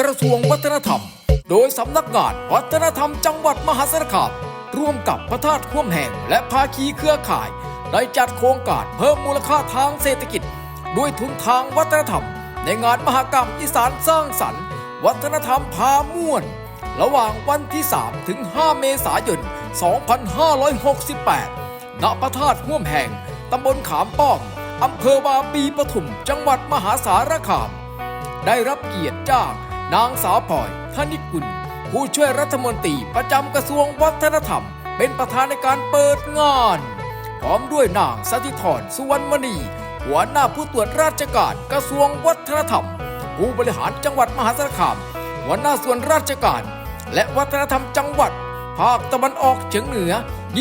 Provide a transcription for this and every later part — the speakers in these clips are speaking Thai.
กระทรวงวัฒนธรรม โดยสำนักงานวัฒนธรรมจังหวัดมหาสารคามร่วมกับพระธาตุข้วมแห่งและภาคีเครือข่าย ได้จัดโครงการเพิ่มมูลค่าทางเศรษฐกิจ ด้วยทุนทางวัฒนธรรม ในงานมหกรรมอีสานสร้างสรรค์ วัฒนธรรมพาม่วน ระหว่างวันที่ 3 ถึง 5 เมษายน 2568 ณ พระธาตุห่วมแห่งตำบลขามป้อมอำเภอวาปีปทุม จังหวัดมหาสารคาม ได้รับเกียรติจาก นางสาวพลอยธนิกุล ผู้ช่วยรัฐมนตรีประจำกระทรวงวัฒนธรรม เป็นประธานในการเปิดงาน พร้อมด้วยนางสถิธรสุวรรณมณี หัวหน้าผู้ตรวจราชการกระทรวงวัฒนธรรม ผู้บริหารจังหวัดมหาสารคาม หัวหน้าส่วนราชการ และวัฒนธรรมจังหวัด ภาคตะวันออกเฉียงเหนือ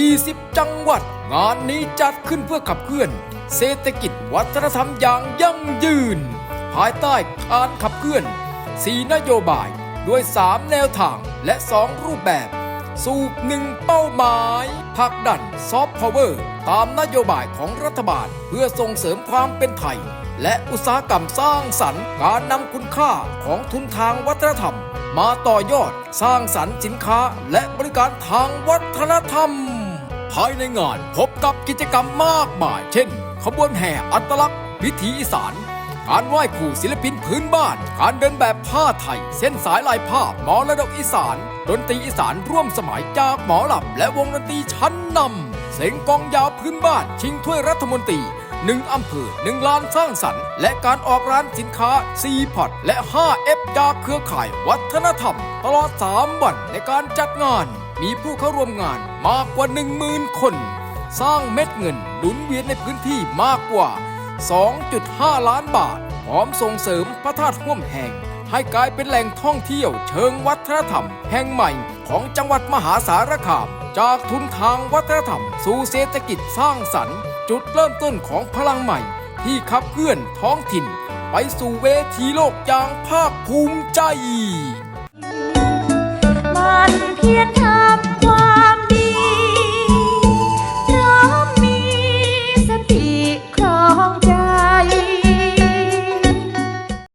20 จังหวัด งานนี้จัดขึ้นเพื่อขับเคลื่อน เศรษฐกิจวัฒนธรรมอย่างยั่งยืน ภายใต้การขับเคลื่อน 4 นโยบาย ด้วย 3 แนวทางและ 2 รูปแบบ สู่หนึ่งเป้าหมายผักดันซอฟต์พาวเวอร์ตามนโยบายของรัฐบาล เพื่อส่งเสริมความเป็นไทย และอุตสาหกรรมสร้างสรรค์การนำคุณค่าของทุนทางวัฒนธรรม มาต่อยอดสร้างสรรค์สินค้าและบริการทางวัฒนธรรม ภายในงานพบกับกิจกรรมมากมาย เช่น ขบวนแห่อัตลักษณ์วิถีอีสาน การไหว้ครูศิลปินพื้นบ้าน การเดินแบบผ้าไทย เส้นสายลายผ้าหมอระดกอีสาน ดนตรีอีสานร่วมสมัยจากหมอลำและวงดนตรีชั้นนำเสียงกองยาวพื้นบ้าน ชิงถ้วยรัฐมนตรีหนึ่งอำเภอหนึ่งล้านสร้างสรรค์ และการออกร้านสินค้า c ีพอดและ 5F จากเครือข่ายวัฒนธรรม ตลอด 3 วันในการจัดงาน มีผู้เข้าร่วมงานมากกว่า 10,000 คน สร้างเม็ดเงินหมุนเวียนในพื้นที่มากกว่า 2.5 ล้านบาท พร้อมส่งเสริมพระธาตุห่วมแห่ง ให้กลายเป็นแหล่งท่องเที่ยวเชิงวัฒนธรรม แห่งใหม่ของจังหวัดมหาสารคาม จากทุนทางวัฒนธรรม สู่เศรษฐกิจสร้างสรรค์ จุดเริ่มต้นของพลังใหม่ ที่ขับเคลื่อนท้องถิ่น ไปสู่เวทีโลกอย่างภาคภูมิใจ มันเพียรทำ